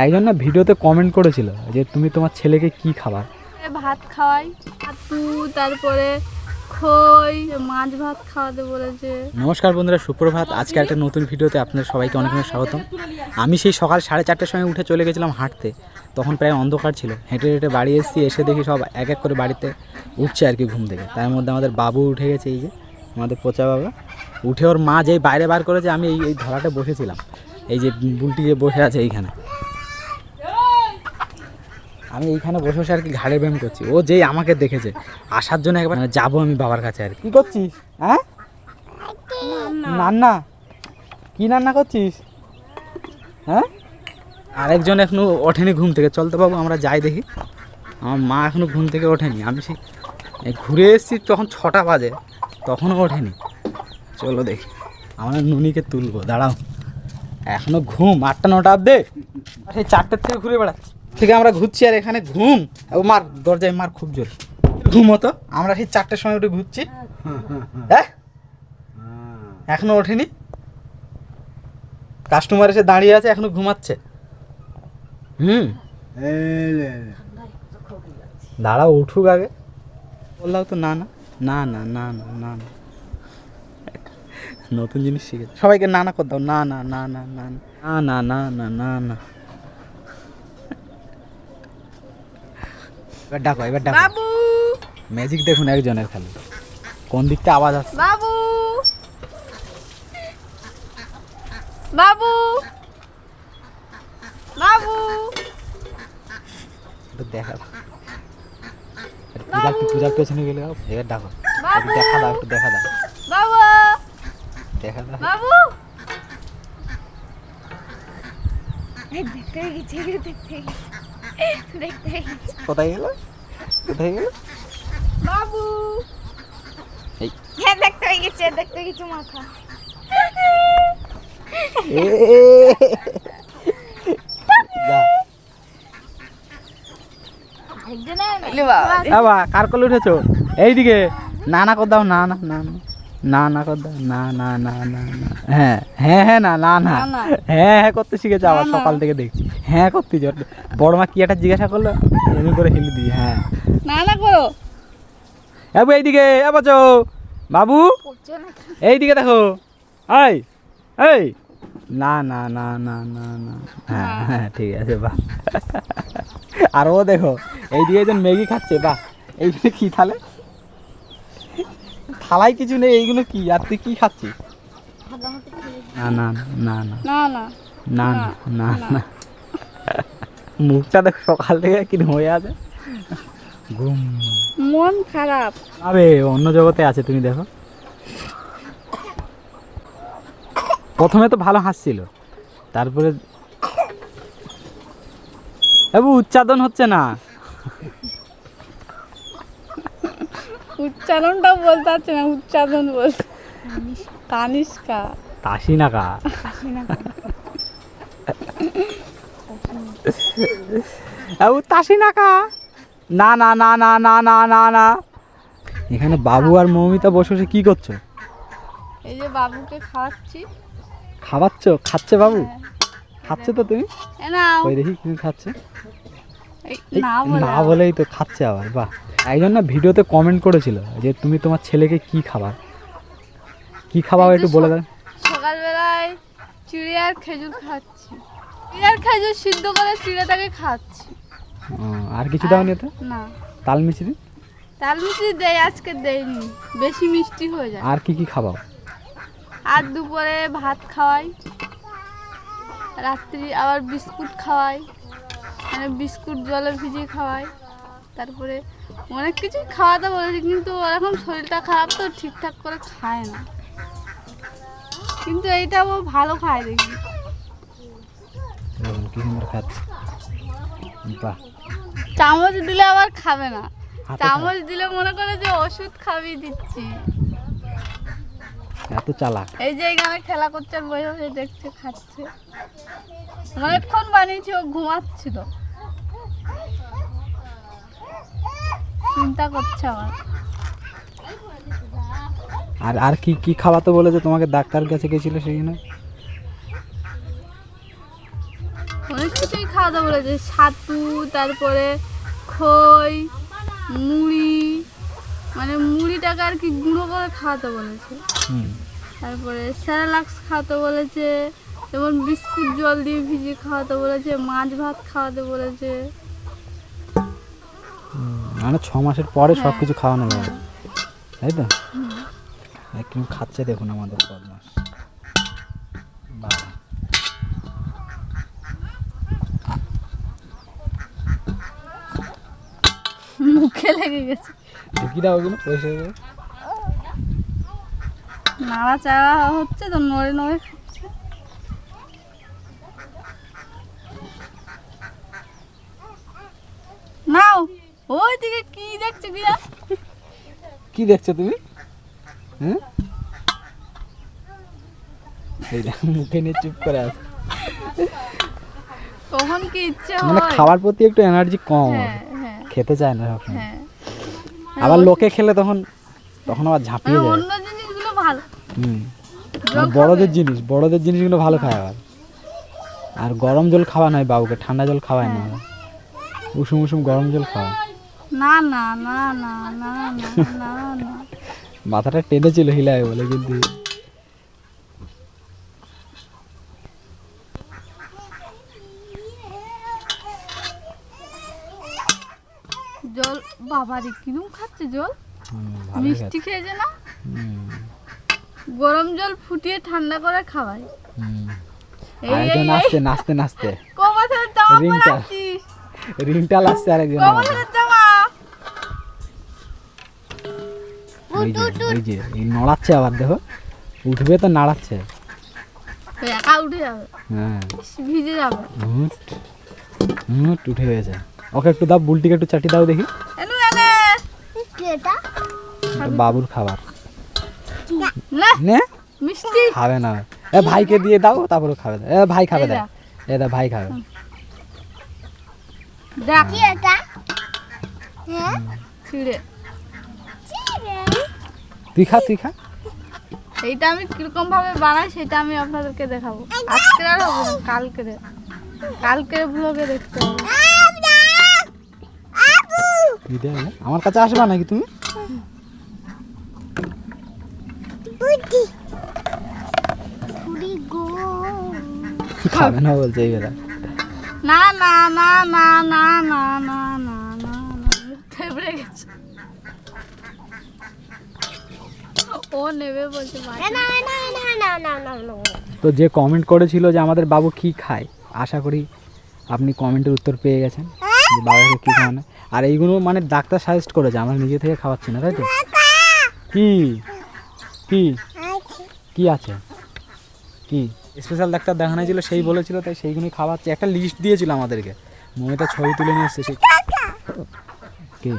একজন না ভিডিওতে কমেন্ট করেছিল যে তুমি তোমার ছেলেকে কি খাবার ভাত খাওয়াই তারপরে খই মাছ ভাত খাওয়াতে বলেছে। নমস্কার বন্ধুরা সুপ্রভাত। আজকে একটা নতুন ভিডিওতে আপনাদের সবাইকে অনেক অনেক স্বাগতম। আমি সেই সকাল সাড়ে চারটের সময় উঠে চলে গেছিলাম হাঁটতে। তখন প্রায় অন্ধকার ছিল। হেঁটে হেঁটে বাড়ি এসেছি এসে দেখি সব এক এক করে বাড়িতে উঠছে আর কি ঘুম থেকে। তার মধ্যে আমাদের বাবু উঠে গেছে এই যে আমাদের পোচা বাবা। উঠে ওর মা যেই বাইরে বার করেছে আমি এই এই ধরাটা বসেছিলাম। এই যে বুলটি যে বসে আছে এইখানে। আমি এইখানে বসে বসে আর কি ঘাড়ে ব্যায়াম করছি। ও যেই আমাকে দেখেছে আসার জন্য একবার যাব আমি বাবার কাছে আর কি। করছিস? হ্যাঁ? রান্না কি রান্না করছিস? হ্যাঁ? আরেকজন এখনও ওঠেনি ঘুম থেকে। চল তো বাবু আমরা যাই দেখি। আমার মা এখনও ঘুম থেকে ওঠেনি। আমি সেই ঘুরে এসেছি তখন ছটা বাজে তখনও ওঠেনি। চলো দেখি। আমরা নুনিকে তুলবো দাঁড়াও। এখনও ঘুম আটটা নটা অব্দে সেই চারটের থেকে ঘুরে বেড়াচ্ছি। থেকে আমরা ঘুরছি আর এখানে ঘুম ও মার দরজায় মার খুব জোর ঘুম হতো আমরা সেই চারটের সময় উঠে ঘুরছি হ্যাঁ এখনও ওঠেনি কাস্টমার এসে দাঁড়িয়ে আছে এখনও ঘুমাচ্ছে হুম দাঁড়াও উঠুক আগে বললাম তো না না না না না না না না নতুন জিনিস শিখেছে সবাইকে না না কর দাও না না না না না না না না না না না এবার ডাকো এবার ডাকো। বাবু। ম্যাজিক দেখুন একজনের খালি। কোন দিকটা আওয়াজ আসছে? বাবু। বাবু। বাবু। একটু দেখা দাও পূজা পূজার পেছনে গেলে এবার ডাকো। বাবু। দেখা দাও একটু দেখা দাও বাবু। দেখা দাও বাবু দেখতে গেছি দেখতে দেখতে গেছি কোথায় গেল? কোথায় গেল? বাবু। এই। হ্যাঁ দেখতে গেছে দেখতে গেছি মাথা। এ যা বাবা। কার কলে উঠেছো? এইদিকে। না না কর দাও না না না না। না না কর দাও না না না না না। হ্যাঁ হ্যাঁ হ্যাঁ না না না। হ্যাঁ হ্যাঁ করতে শিখেছে আবার। সকাল থেকে দেখছি। হ্যাঁ করতে জোর। বড় মা কি একটা জিজ্ঞাসা করল? এমনি করে হিলি দিই হ্যাঁ। না না করো বাবু এইদিকে এ বাচ্চো বাবু এইদিকে দেখো। এই এই। না না না না না না। হ্যাঁ হ্যাঁ। ঠিক আছে বাহ। আর ও দেখো এইদিকে একজন ম্যাগি খাচ্ছে বাহ। এইগুলো কি তাহলে থালায় কিছু নেই এইগুলো কি? আর তুই কি খাচ্ছিস? না না। না না। না না না না না। না। মুখটা দেখো সকাল থেকে কি হয়ে আছে। ঘুম। মন খারাপ। আবে অন্য জগতে আছে তুমি দেখো। প্রথমে তো ভালো হাসছিল তারপরে এবু উচ্চাদন হচ্ছে না। উচ্চারণটা বলতে পারছে না উচ্চারণ বলতে তানিষ্কা। তাসি না কা বাবু তাসি না কা না না না না না না না না। এখানে বাবু আর মৌমিতা বসে বসে কি করছ? এই যে বাবুকে খাওয়াচ্ছি। খাওয়াচ্ছ? খাচ্ছে বাবু? খাচ্ছে তো তুমি? ওই দেখি তুমি খাচ্ছে। না বলেই তো খাচ্ছে আবার বাহ। একজন না ভিডিওতে কমেন্ট করেছিল যে তুমি তোমার ছেলেকে কি খাবার? কি খাবার একটু বলে দাও। সকালবেলায় চিড়ে আর খেজুর খাচ্ছি। চিড়ে আর খেজুর সিদ্ধ করে চিড়েটাকে খাচ্ছি। আর কিছু দাও নি তো না। তাল মিছরি তাল মিষ্টি দেয় আজকে দেয়নি। বেশি মিষ্টি হয়ে যায়। আর কি কি খাওয়াও আর দুপুরে ভাত খাওয়াই। রাত্রি আবার বিস্কুট খাওয়াই। মানে বিস্কুট জলে ভিজিয়ে খাওয়াই। তারপরে অনেক কিছুই খাওয়াতে বলেছি কিন্তু ওর এখন শরীরটা খারাপ তো ঠিকঠাক করে খায় না। কিন্তু এইটা ও ভালো খায় দেখি। কি সুন্দর খাচ্ছে। বাহ। চামচ দিলে আবার খাবে না। চামচ দিলে মনে করে যে ওষুধ খাবি দিচ্ছি। এত চালাক। এই যে এখানে খেলা করছে আর বসে বসে দেখছে খাচ্ছে। অনেকক্ষণ বানিয়েছি ও ঘুমাচ্ছিল। চিন্তা করছে আমার আর আর কি কি খাওয়াতে বলেছে? তোমাকে ডাক্তার কাছে গেছিল সেখানে? অনেক কিছুই খাওয়াতে বলেছে ছাতু তারপরে খই মুড়ি মানে মুড়িটাকে আর কি গুঁড়ো করে খাওয়াতে বলেছে। হুম। তারপরে স্যারালাক্স খাওয়াতে বলেছে যেমন বিস্কুট জল দিয়ে ভিজিয়ে খাওয়াতে বলেছে মাছ ভাত খাওয়াতে বলেছে। মানে ছ মাসের পরে সব হ্যাঁ। কিছু খাওয়ানো যাবে। তাই তো? একদম খাচ্ছে দেখুন আমাদের বদমাস বাবা মুখে লেগে গেছে। ঢুকি দাও ওগুলো পয়সা নাড়া চাড়া হচ্ছে তো নড়ে নড়ে নাও ওই দিকে কি দেখছ জান? কি দেখছ তুমি? হ্যাঁ মুখে নিয়ে চুপ করে আছে। কখন কি ইচ্ছে মানে খাওয়ার প্রতি একটু এনার্জি কম। হ্যাঁ। খেতে চায় না হ্যাঁ। মানে আবার লোকে খেলে তখন তখন আবার ঝাঁপিয়ে মানে যায়। অন্য জিনিসগুলো ভালো। হুম। মানে বড়দের জিনিস বড়দের জিনিসগুলো ভালো খায় আবার। আর গরম জল খাওয়া নয় বাবুকে ঠান্ডা জল খাওয়ায় না হ্যাঁ। উষুম উষুম গরম জল খাওয়া। না না না না না না না। মাথাটা টেনেছিল হিলায় বলে কিন্তু জল বাবারে কিরম খাচ্ছে জল? মিষ্টি খেয়েছে না? গরম জল ফুটিয়ে ঠান্ডা করে খাওয়াই আরেকজন আসছে নাচতে নাচতে। রিংটাল। আসছে আরেকজন ওই যে এই নড়াচ্ছে আবার দেখো। উঠবে তো নাড়াচ্ছে। একা উঠে যাবে। হ্যাঁ। ভিজে যাবে। উঠে গেছে। ওকে একটু দাও বুলটিকে একটু চাটি দাও দেখি। বাবুর খাবার। না। নে। মিষ্টি। খাবে না। এ ভাইকে দিয়ে দাও তারপরে খাবে। এ ভাই খাবে দেখ। এ দা ভাই খাবে। দেখ। কি এটা? হ্যাঁ ছিঁড়ে। তুই খা তুই খা। এইটা আমি কীরকম ভাবে বানাই সেটা আমি আপনাদেরকে দেখাবো। আজকে আর হবে না কালকে কালকে ব্লগে দেখতে হবে। আমার কাছে আসবা নাকি তুমি খাবে না বলছে এইবার না না না না না না না না না না গেছে ও নেবে বলছে না না না না না না না না তো যে কমেন্ট করেছিল যে আমাদের বাবু কি খায় আশা করি আপনি কমেন্টের উত্তর পেয়ে গেছেন যে বাবাকে কী খাওয়ানো আর এইগুলো মানে ডাক্তার সাজেস্ট করেছে আমরা নিজে থেকে খাওয়াচ্ছি না তাই তো? কি? কি? কি আছে? কি? স্পেশাল ডাক্তার দেখানো ছিল সেই বলেছিল তাই সেইগুলোই খাওয়াচ্ছে। একটা লিস্ট দিয়েছিল আমাদেরকে। মমিতা ছবি তুলে নিয়ে এসছে সেই কি?